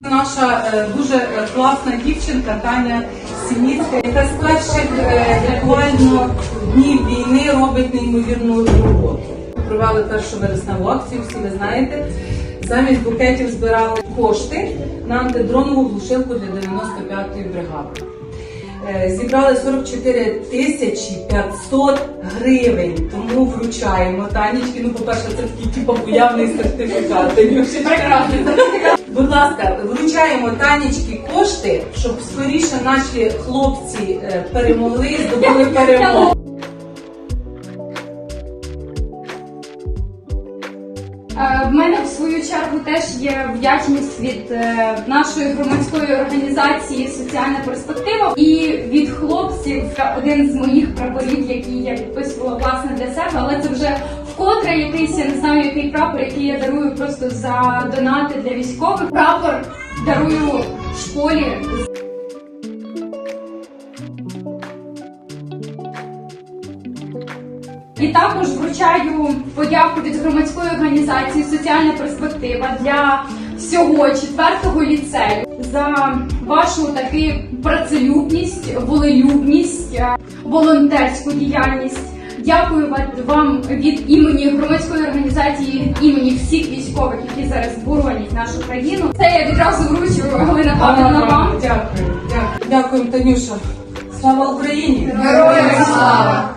Наша е, дуже е, класна дівчинка Таня Сініцька, яка з перших е, буквально днів війни робить неймовірну роботу. Провели першу вересневу акцію, всі ви знаєте. Замість букетів збирали кошти на антидронову глушилку для 95-ї бригади. Е, Зібрали 44 тисячі 500 гривень, тому вручаємо Танічки. Ну, по-перше, це такий типу уявний сертифікат. Будь ласка, вручаємо Танічки кошти, щоб скоріше наші хлопці е, перемогли, здобули перемогу. В мене в свою чергу теж є вдячність від е, нашої громадської організації Соціальна перспектива і від хлопців один з моїх прапорів, який я підписувала власне для себе, але це вже вкотре якийсь я не знаю, який прапор, який я дарую просто за донати для військових. Прапор дарую школі І також вручаю подяку від громадської організації Соціальна перспектива для всього четвертого ліцею за вашу таки працелюбність, волелюбність, е, волонтерську діяльність. Дякую вам від імені громадської організації, від імені всіх військових, які зараз боронять нашу країну. Це я відразу вручу Галина Павлівна вам. Дякую, дякую. Дякую, Танюша. Слава Україні! Героям слава!